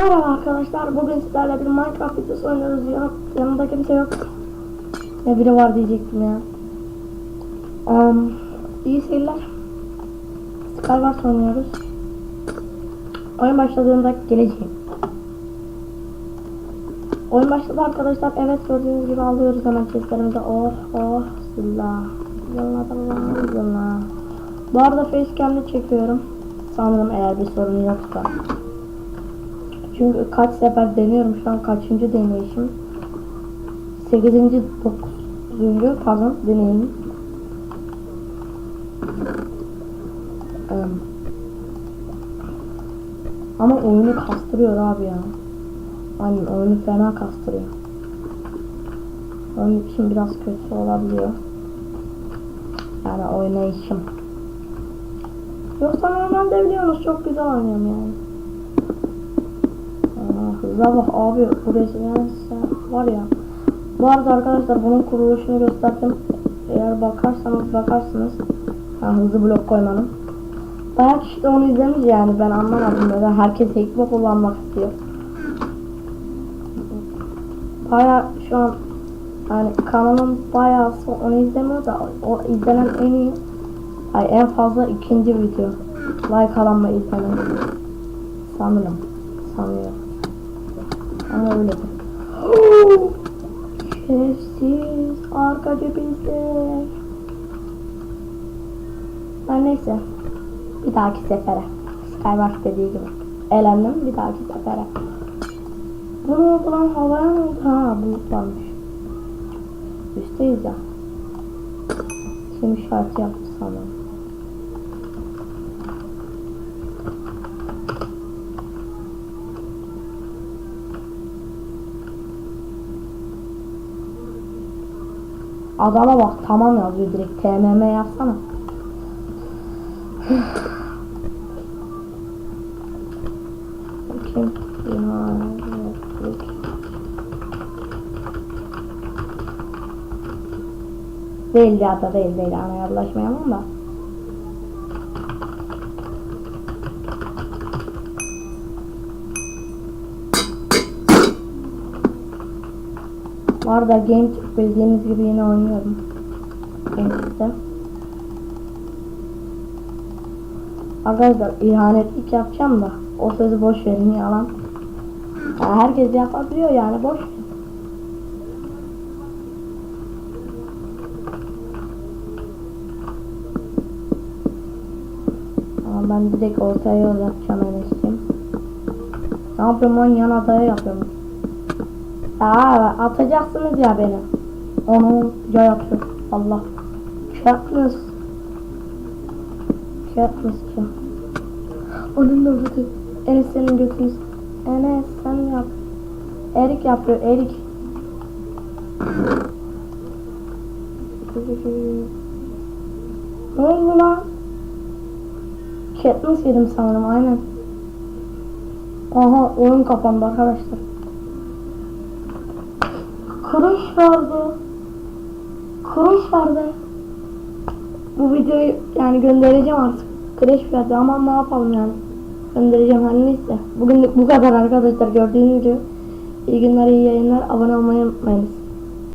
Merhaba arkadaşlar. Bugün sizlerle bir Minecraft videosu oynuyoruz. Yan, yanımda kimse yok. Ne biri var diyecektim ya. Um, iyi seyirler. Skywars oynuyoruz. Oyun başladığında geleceğim. Oyun başladı arkadaşlar. Evet gördüğünüz gibi alıyoruz hemen chestlerimizi. Oh oh. Zilla zilla zilla. Bu arada facecam'le çekiyorum. Sanırım eğer bir sorun yoksa. Çünkü kaç sefer deniyorum şu an kaçıncı deneyişim? 8. 9. pardon deneyim. Ama oyunu kastırıyor abi ya. Aynen oyunu fena kastırıyor. Onun için biraz kötü olabiliyor. Yani oynayışım. Yoksa normalde biliyorsunuz çok güzel oynuyorum yani. Bak abi burası yani var ya. Bu arada arkadaşlar bunun kuruluşunu gösterdim. Eğer bakarsanız bakarsınız. Ha, hızlı blok koymanın. Bayağı kişi de onu izlemiş yani ben anlamadım böyle. Herkes hikme kullanmak istiyor. Bayağı şu an yani kanalım bayağı onu izlemiyor da o izlenen en iyi ay en fazla ikinci video. Like alanma izlenen. Sanırım. Sanıyorum. Ama öyledir. Şerefsiz arkacı bizler. Ben neyse. Bir dahaki sefere. Skywars dediği gibi. Elendim bir dahaki sefere. Bunu bulan havaya mı? Ha bulut varmış. Üstteyiz ya. Kim işareti yaptı sanırım. Adama bak tamam yazıyor direkt TMM yazsana. İhanet. Değil ya da değil değil anaya bulaşmayalım da. Bu arada Game bildiğiniz gibi yine oynuyorum. Game'de. Arkadaşlar ihanetlik yapacağım da o sözü boş verin yalan. Yani herkes yapabiliyor yani boş. verin. Ben direkt ortaya yol yapacağım Enes'cim. Ne yapıyorum lan yan adaya yapıyorum. Ya atacaksınız ya beni. Onu ya yapıyor. Allah. Katniss. Katniss kim? Onun da götü. Enes senin götünüz. Enes sen yap. Erik yapıyor. Erik. Ne oldu lan? Katniss yedim sanırım aynen. Aha oyun kapandı arkadaşlar. Crash vardı. Crash vardı. Bu videoyu yani göndereceğim artık. Crash verdi ama ne yapalım yani. Göndereceğim her neyse. Bugünlük bu kadar arkadaşlar gördüğünüz gibi. İyi günler iyi yayınlar. Abone olmayı unutmayınız.